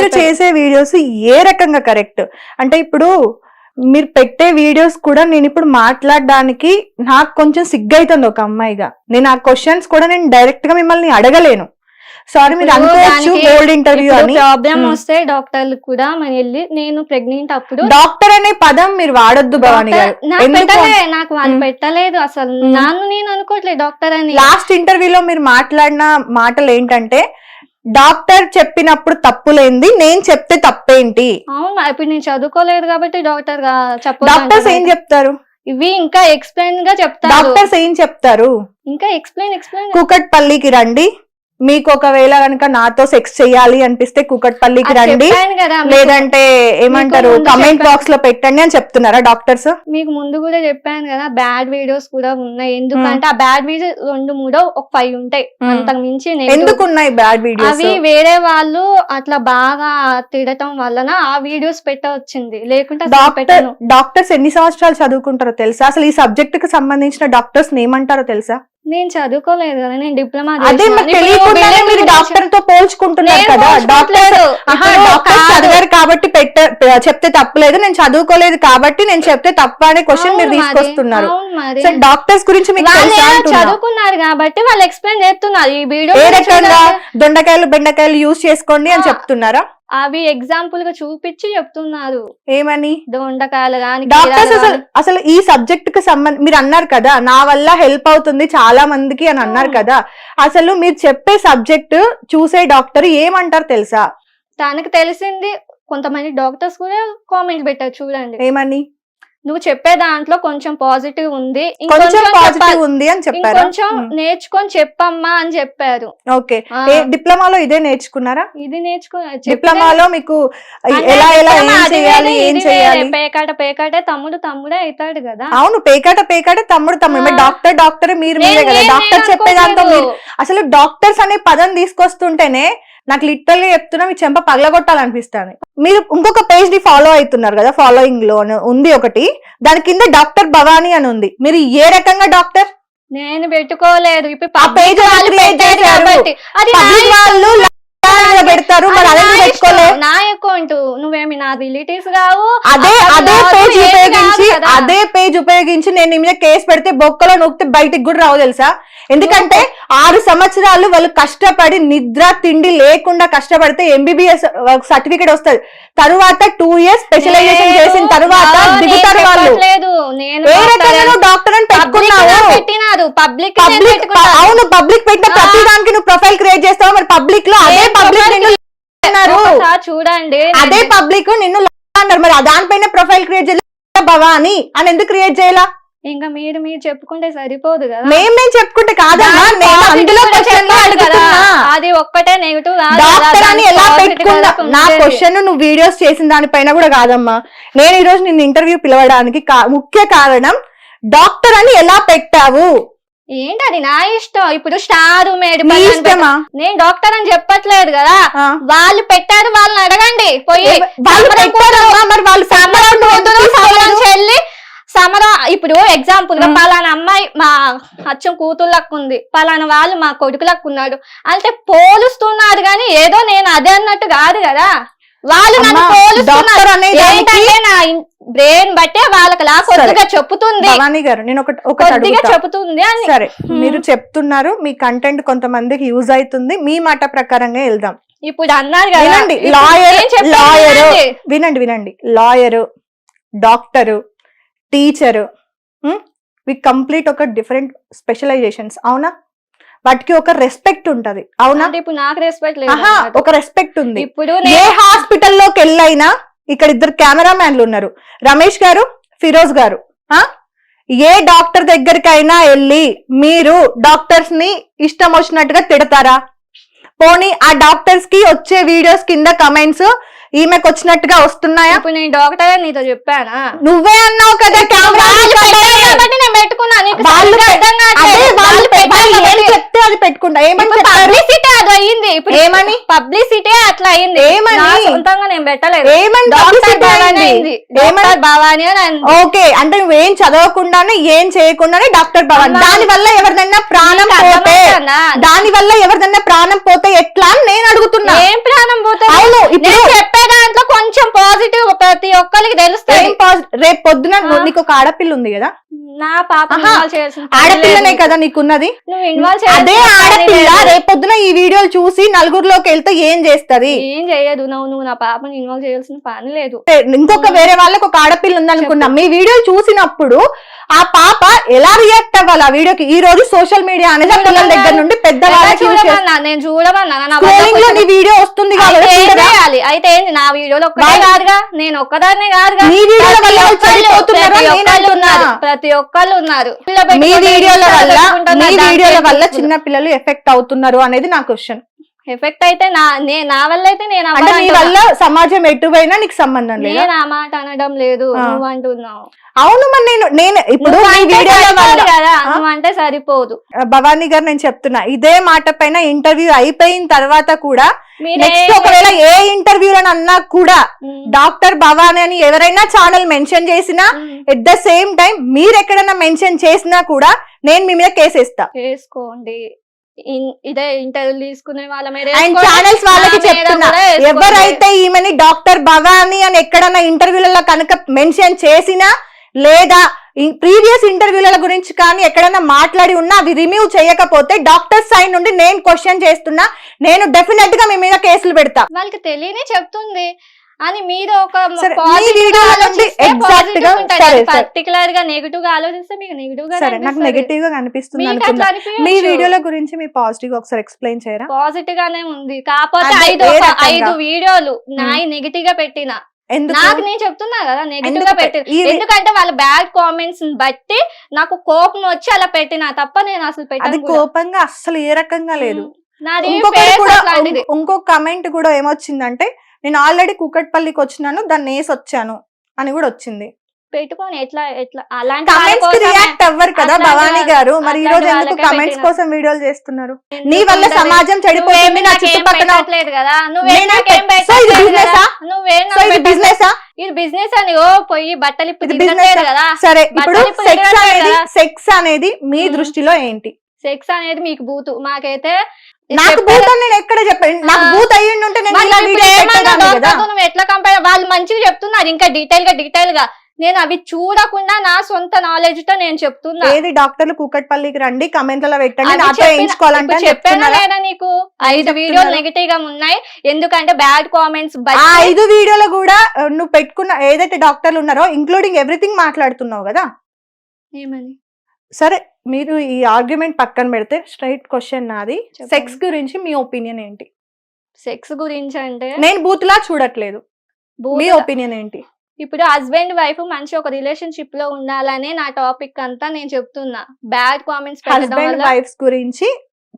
మీరు చేసే వీడియోస్ ఏ రకంగా కరెక్ట్? అంటే ఇప్పుడు మీరు పెట్టే వీడియోస్ కూడా నేను ఇప్పుడు మాట్లాడడానికి నాకు కొంచెం సిగ్గైతుంది ఒక అమ్మాయిగా. నేను ఆ క్వశ్చన్స్ కూడా నేను డైరెక్ట్గా మిమ్మల్ని అడగలేను. సారీ మీరు అనుకోవచ్చు గోల్డ్ ఇంటర్వ్యూ అని. Problem hmm. వస్తే డాక్టర్లు కూడా మనం వెళ్ళి నేను ప్రెగ్నెంట్ అప్పుడు డాక్టర్ అనే పదం మీరు వాడొద్దు భవాని గారు. నాకు వాళ్ళు మ్మ్. పెట్టలేదు అసలు. మ్మ్. నన్ను నేను అనుకోవట్లేదు డాక్టర్ అని. లాస్ట్ ఇంటర్వ్యూలో మీరు మాట్లాడిన మాటలు ఏంటంటే డాక్టర్ చెప్పినప్పుడు తప్పులేంది నేను చెప్తే తప్పేంటి? అవును ఇప్పుడు నేను చదువుకోలేదు కాబట్టి డాక్టర్ డాక్టర్స్ ఏం చెప్తారు? ఇవి ఇంకా ఎక్స్ప్లెయిన్గా చెప్తారు. డాక్టర్స్ ఏం చెప్తారు? ఇంకా ఎక్స్ప్లెయిన్ ఎక్స్ప్లెయిన్ కూకట్పల్లికి రండి. మీకు ఒకవేళ కనుక నాతో సెక్స్ చేయాలి అనిపిస్తే కూకట్పల్లికి రండి. లేదంటే ఏమంటారు కమెంట్. బాక్స్లో పెట్టండి అని చెప్తున్నారా డాక్టర్స్? మీకు ముందు కూడా చెప్పాను కదా బ్యాడ్ వీడియోస్ కూడా ఉన్నాయి. ఎందుకంటే ఆ. బ్యాడ్ వీడియోస్ రెండు మూడో ఒక ఫైవ్ ఉంటాయి. అంతకు మించి. ఎందుకు ఉన్నాయి బ్యాడ్ వీడియోస్ అవి వేరే వాళ్ళు అట్లా బాగా తిడటం వలన ఆ వీడియోస్ పెట్టవచ్చింది. లేకుంటే డాక్టర్స్ ఎన్ని సంవత్సరాలు చదువుకుంటారో తెలుసా? అసలు ఈ సబ్జెక్ట్కి సంబంధించిన డాక్టర్స్ ఏమంటారో తెలుసా? నేను చదువుకోలేదు కదా నేను డిప్లొమా అదే మరి తెలియకుండానే మీరు డాక్టర్తో పోల్చుకుంటున్నారు కదా. డాక్టర్ డాక్టర్ చదివారు కాబట్టి పెట్ట చెప్తే తప్పలేదు. నేను చదువుకోలేదు కాబట్టి నేను చెప్తే తప్ప అనే క్వశ్చన్ మీరు తీసుకొస్తున్నారు. సో డాక్టర్స్ గురించి మీకు. చదువుకున్నారు కాబట్టి వాళ్ళు ఎక్స్ప్లెయిన్ చేస్తున్నారు. ఈ వీడియో ఏ రకంగా? దొండకాయలు బెండకాయలు యూజ్ చేసుకోండి అని. చెప్తున్నారా? అవి ఎగ్జాంపుల్గా చూపించి చెప్తున్నారు. ఏమని? దొండకాయలు కానీ డాక్టర్స్ అసలు అసలు ఈ సబ్జెక్ట్కి సంబంధం మీరు అన్నారు కదా నా వల్ల హెల్ప్ అవుతుంది చాలా మందికి అని అన్నారు. కదా అసలు మీరు చెప్పే సబ్జెక్ట్ చూసే డాక్టర్ ఏమంటారు తెలుసా? తనకు తెలిసింది కొంతమంది డాక్టర్స్ కూడా కామెంట్ పెట్టారు చూడండి. ఏమని? నువ్వు చెప్పే దాంట్లో కొంచెం పాజిటివ్ ఉంది. కొంచెం పాజిటివ్. ఉంది అని చెప్పారా? ఇంకొంచెం నేర్చుకొని చెప్పమ్మా అని చెప్పారు. ఓకే. డిప్లొమాలో ఇదే నేర్చుకున్నారా? ఇది నేర్చుకో డిప్లొమాలో మీకు ఎలా ఎలా ఏం చేయాలి ఏం చేయాలి? పేకాట పేకాటే తమ్ముడు తమ్ముడే అవుతాడు కదా. అవును పేకాట పేకాట తమ్ముడు తమ్ముడు. డాక్టర్ డాక్టర్ మీరు మీరే కదా. డాక్టర్ నేను చెప్పే దాంతో మీరు. అసలు డాక్టర్స్ అనే పదం తీసుకొస్తుంటేనే నాకు లిటరల్గా చెప్తున్నా మీ చెంప పగలగొట్టాలనిపిస్తుంది. మీరు ఇంకొక పేజ్ని ఫాలో అవుతున్నారు కదా ఫాలోయింగ్లో ఉంది ఒకటి. దాని కింద డాక్టర్ భవానీ అని ఉంది. మీరు ఏ రకంగా డాక్టర్? నేను పెట్టుకోలేదు. ఇప్పుడు పెడతారు నా అకౌంట్ నువ్వేమి నా రిలేటివ్స్ కావు. అదే అదే పేజ్ ఉపయోగించి నేను మీద కేసు పెడితే బొక్కలో నొక్కితే బయటికి కూడా రావు తెలుసా? ఎందుకంటే ఆరు సంవత్సరాలు వాళ్ళు కష్టపడి నిద్ర తిండి లేకుండా కష్టపడితే ఎంబీబీఎస్ సర్టిఫికేట్ వస్తుంది. తరువాత టూ ఇయర్స్ స్పెషలైజేషన్ చేసిన తరువాత దిగుతారు వాళ్ళు. ఏ రకంగా డాక్టర్ అని పెట్టుకున్నావు? పబ్లిక్ అవును పబ్లిక్ పెట్టిన. ప్రతి దానికి నువ్వు ప్రొఫైల్ క్రియేట్ చేస్తావు? మరి పబ్లిక్లో అదే పబ్లిక్ చూడండి. అదే పబ్లిక్ నిన్ను అన్నారు మరి దానిపైన ప్రొఫైల్ క్రియేట్ భవాని? అని ఎందుకు క్రియేట్ చేయాలా? ఇంకా మీరు మీరు చెప్పుకుంటే సరిపోదు కదా. మేం మేము చెప్పుకుంటే కాదమ్మా నేను అందులో క్వశ్చన్ అది ఒక్కటే నెగిటివ్ డాక్టర్ అని ఎలా పెట్టుకున్నా నా క్వశ్చన్ నువ్వు వీడియోస్ చేసిన దానిపైన కూడా కాదమ్మా. నేను ఈ రోజు నిన్ను ఇంటర్వ్యూ పిలవడానికి ముఖ్య కారణం డాక్టర్ అని ఎలా పెట్టావు? ఏంటి అది నా ఇష్టం. ఇప్పుడు స్టార్ మేడ్ నేను డాక్టర్ అని చెప్పట్లేదు కదా. వాళ్ళు పెట్టారు వాళ్ళని అడగండి. పోయి. మరి వాళ్ళు ఇప్పుడు ఎగ్జాంపుల్గా. పలానా అమ్మాయి మా అచ్చం కూతుర్లకు ఉంది పలానా వాళ్ళు మా కొడుకులకు ఉన్నాడు అంటే పోలుస్తున్నారు కానీ ఏదో నేను అదే అన్నట్టు కాదు కదా. వాళ్ళు నన్ను పోలుస్తున్నారు. ఏంటంటే నా బ్రెయిన్ బట్టే వాళ్ళకి లా కొద్దిగా భవానీ గారు నేను ఒకటి ఒకటి కొద్దిగా అడుగుతా. చెబుతుంది అని. సరే మీరు చెప్తున్నారు మీ కంటెంట్ కొంతమందికి యూజ్ అవుతుంది. మీ మాట ప్రకారంగా వెళ్దాం. ఇప్పుడు అన్నారు కదా. Lawyer lawyer. వినండి వినండి. లాయరు డాక్టరు టీచరు వి కంప్లీట్ ఒక డిఫరెంట్ స్పెషలైజేషన్స్ అవునా? వాటికి ఒక రెస్పెక్ట్ ఉంటది అవునా? ఇప్పుడు నాకు రెస్పెక్ట్ లేదు. ఒక రెస్పెక్ట్ ఉంది. ఇప్పుడు ఏ హాస్పిటల్లోకి వెళ్ళైనా ఇక్కడ ఇద్దరు కెమెరా మ్యాన్లు ఉన్నారు. రమేష్ గారు ఫిరోజ్ గారు? ఏ డాక్టర్ దగ్గరికైనా వెళ్ళి మీరు డాక్టర్స్ని ఇష్టం వచ్చినట్టుగా తిడతారా? పోనీ ఆ డాక్టర్స్కి వచ్చే వీడియోస్ కింద కమెంట్స్ ఈమెకు వచ్చినట్టుగా వస్తున్నాయా? ఇప్పుడు నేను డాక్టర్ అని నీతో చెప్పానా? నువ్వే అన్నావు కదా కెమెరా కాబట్టి నేను పెట్టుకున్నా. నీకు వాళ్ళు అర్థం. వాళ్ళు ఏం చెప్తే అది పెట్టుకుంటా. ఏమని పబ్లిసిటీ అది ఇప్పుడు ఏమని? పబ్లిసిటీ అట్లా అయింది ఏమని? సొంతంగా నేను పెట్టలేదు. ఏమని డాక్టర్ భవాని అని. ఓకే. అంటే నువ్వేం చదవకుండానే ఏం చేయకుండానే డాక్టర్ భవన్. దాని వల్ల ఎవరిదైనా ప్రాణం పోతే? దాని వల్ల ఎవరిదైనా ప్రాణం పోతే ఎట్లా అని నేను అడుగుతున్నా. ఏం ప్రాణం అవును ఇప్పుడు చెప్పే దాంట్లో కొంచెం పాజిటివ్ ప్రతి ఒక్కరికి పాజ్- రేపు పొద్దున నీకు ఒక ఆడపిల్ల ఉంది కదా? నా పాప ఆడపిల్లనే. కదా నీకున్నది? అదే ఆడపిల్ల రేపొద్దున ఈ వీడియోలు చూసి నలుగురిలోకి వెళ్తే ఏం చేస్తది? ఏం చేయదు నువ్వు నువ్వు నా పాపని ఇన్వాల్వ్ చేయాల్సిన పని లేదు. ఇంకొక వేరే వాళ్ళకి ఒక ఆడపిల్ల ఉందనుకున్నాం మీ వీడియో చూసినప్పుడు ఆ పాప ఎలా రియాక్ట్ అవ్వాలి ఆ వీడియోకి? ఈ రోజు సోషల్ మీడియా అనేది పిల్లల దగ్గర నుండి పెద్ద నేను చూడమన్నా వీడియో వస్తుంది అయితే కాబట్టి నా వీడియోలో ఒక్కటే వాళ్ళు- కాదుగా నేను ఒక్కదాన్నే కాదుగా నీ వీడియోల ప్రతి వల్ల వాళ్ళు ప్రతి నేను ఒక్కళ్ళు అంటున్నా. ఉన్నారు ప్రతి ఒక్కళ్ళు ఉన్నారు మీ వీడియోల వల్ల మీ వీడియోల వల్ల చిన్న పిల్లలు ఎఫెక్ట్ అవుతున్నారు అనేది నా క్వశ్చన్ ఎఫెక్ట్ అయితే నా నే- నా వల్ల అయితే నేను అంటే నీ. వల్ల సమాజం ఎటువైనా నీకు సంబంధం లేదు నేను ఆ మాట అనడం లేదు ఆ. నువ్వు అంటున్నావు అవును మరి నేను నేను ఇప్పుడు నువ్వు అంటే వీడియోల వల్ల కదా ఆ? నువ్వు అంటే సరిపోదు భవానీ గారు నేను చెప్తున్నా ఇదే మాట పైన ఇంటర్వ్యూ అయిపోయిన తర్వాత కూడా నెక్స్ట్ ఒకవేళ ఏ ఇంటర్వ్యూ అన్నా కూడా. డాక్టర్ భవానీ అని ఎవరైనా ఛానల్ మెన్షన్ చేసినా. ఎట్ ద సేమ్ టైం మీరు ఎక్కడైనా మెన్షన్ చేసినా కూడా నేను మీ మీద కేసేస్తా చేసుకోండి ఇన్- ఇదే ఇంటర్వ్యూ తీసుకునే వాళ్ళ అండ్ వేసుకోండి. ఛానల్స్ వాళ్ళకి చెప్తున్నా వేసుకోండి. ఎవరైతే ఈమెని డాక్టర్ భవానీ అని ఎక్కడన్నా ఇంటర్వ్యూలలో కనుక మెన్షన్ చేసినా లేదా ప్రీవియస్ ఇంటర్వ్యూల గురించి కానీ ఎక్కడైనా మాట్లాడి ఉన్నా అవి రిమూవ్ చేయకపోతే డాక్టర్ సైడ్ నుండి నేను క్వశ్చన్ చేస్తున్నా నేను డెఫినెట్గా మీ మీద కేసులు పెడతా. వాళ్ళకి తెలియని చెప్తుంది. అని మీరు ఒక. పర్టికులర్గా నెగిటివ్గా ఆలోచిస్తే మీకు నెగిటివ్గా సరే నాకు నెగటివ్గా కనిపిస్తుంది మీ వీడియోల గురించి మీ పాజిటివ్ ఒకసారి ఎక్స్ప్లెయిన్ చేయరా? పాజిటివ్ గానే ఉంది. కాకపోతే ఐదు? ఐదు వీడియోలు నాయి నెగిటివ్గా పెట్టిన. నాకు నేను చెప్తున్నా కదా నెగిటివ్గా పె- పెట్టిన ఈ- ఎందుకంటే వాళ్ళ బ్యాడ్ కామెంట్స్ బట్టి నాకు కోపం వచ్చి అలా పెట్టిన తప్ప నేను అసలు అది కూడా. కోపంగా అస్సలు ఏ రకంగా లేదు. ఇంకో- ఇంకో కమెంట్ కూడా ఏమొచ్చిందంటే నేను ఆల్రెడీ కుకట్పల్లికి వచ్చినాను దాన్ని వేసి వచ్చాను అని కూడా వచ్చింది. పెట్టుకొని ఎట్లా ఎట్లా అలాంటి కమెంట్స్ రియాక్ట్ అవ్వరు కదా భవానీ గారు మరి ఈ రోజు ఎందుకు కమెంట్స్. కోసం వీడియోలు చేస్తున్నారు నీ వల్ల? సమాజం నువ్వేమీ నా చుట్టుపక్కల కదా. బిజినెస్ ఇది బిజినెస్ అని ఓ పోయి బట్టలు ఆ? కదా సరే ఇప్పుడు సెక్స్ అనేది. సెక్స్ అనేది మీ. దృష్టిలో ఏంటి సెక్స్ అనేది మీకు బూతు మాకైతే నాకు అని నేను ఎక్కడ చెప్పాను నాకు ఆ. బూత్ అయ్యి ఉంటే నేను ఎట్లా కంపేర్ వాళ్ళు మంచిగా చెప్తున్నారు ఇంకా డీటెయిల్గా డీటెయిల్గా నేను అవి చూడకుండా నా సొంత నాలెడ్జ్తో నేను చెప్తున్నా. ఏది డాక్టర్లు కూకట్పల్లికి రండి కమెంట్లలో పెట్టండి నాతో చెప్పిన- వేయించుకోవాలంటే లేదా నీకు? ఐదు? వీడియోలు నెగిటివ్గా ఉన్నాయి. ఎందుకంటే బ్యాడ్ కామెంట్స్ ఐదు వీడియోలో కూడా నువ్వు పెట్టుకున్న ఏదైతే డాక్టర్లు ఉన్నారో ఇంక్లూడింగ్ ఎవ్రీథింగ్ మాట్లాడుతున్నావు కదా? ఏమని? సరే మీరు ఈ ఆర్గ్యుమెంట్ పక్కన పెడితే స్ట్రైట్ క్వశ్చన్ నాది. సెక్స్ గురించి మీ ఒపీనియన్ ఏంటి? సెక్స్ గురించి అంటే? నేను బూత్ లా చూడట్లేదు. మీ ఒపీనియన్ ఏంటి? ఇప్పుడు హస్బెండ్ వైఫ్ మంచి ఒక రిలేషన్షిప్లో ఉండాలని నా టాపిక్ అంతా నేను చెప్తున్నా. బ్యాడ్ కామెంట్స్ హస్బెండ్ వైఫ్స్ గురించి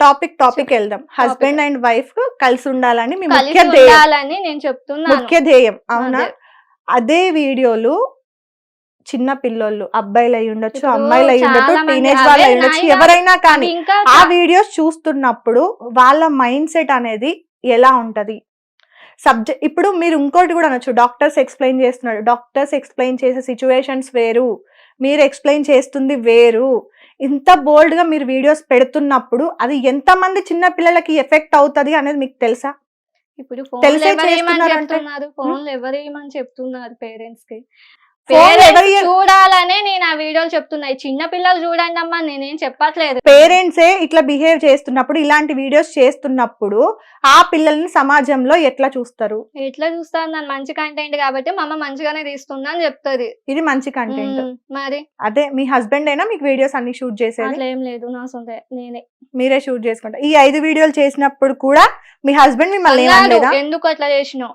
టాపిక్ టాపిక్ వెళ్దాం. హస్బెండ్ అండ్ వైఫ్ కలిసి ఉండాలని మీ కలిసి ముఖ్య ఉండాలని నేను చెప్తున్నాను. ముఖ్య ధ్యేయం. అవునా? అదే. వీడియోలు చిన్న పిల్లోళ్ళు అబ్బాయిలు అయి ఉండొచ్చు అమ్మాయిలు అయి ఉండొచ్చు టీనేజ్ వాళ్ళు అయి ఉండొచ్చు ఎవరైనా కానీ ఆ వీడియోస్ చూస్తున్నప్పుడు వాళ్ళ మైండ్ సెట్ అనేది ఎలా ఉంటది? సబ్జెక్ట్ ఇప్పుడు మీరు ఇంకోటి కూడా అనొచ్చు. డాక్టర్స్ ఎక్స్ప్లెయిన్ చేస్తున్నారు. డాక్టర్స్ ఎక్స్ప్లెయిన్ చేసే సిచ్యువేషన్స్ వేరు. మీరు ఎక్స్ప్లెయిన్ చేస్తుంది వేరు. ఇంత బోల్డ్గా మీరు వీడియోస్ పెడుతున్నప్పుడు అది ఎంత మంది చిన్న పిల్లలకి ఎఫెక్ట్ అవుతది అనేది మీకు తెలుసా? ఇప్పుడు ఫోన్లు ఎవరేమని చెప్తున్నారు? పేరెంట్స్కి ఎవరి- చూడాలనే నేను ఆ వీడియోలు చెప్తున్నా. చిన్న పిల్లలు చూడండి అమ్మా నేనేం చెప్పట్లేదు. పేరెంట్సే ఇట్లా బిహేవ్ చేస్తున్నప్పుడు ఇలాంటి వీడియోస్ చేస్తున్నప్పుడు ఆ పిల్లల్ని సమాజంలో ఎట్లా చూస్తారు? ఎట్లా చూస్తాను? నన్ను మంచి కంటెంట్ కాబట్టి మా అమ్మ మంచిగానే తీస్తుంది అని చెప్తుంది. ఇది మంచి కంటెంట్ మరి? అదే మీ హస్బెండ్ అయినా మీకు వీడియోస్ అన్ని షూట్ చేసేది? ఏం లేదు నా సొంత నేనే. మీరే షూట్ చేసుకుంటారు ఈ ఐదు వీడియోలు చేసినప్పుడు కూడా మీ హస్బెండ్ మిమ్మల్ని ఎందుకు అట్లా చేసినావు?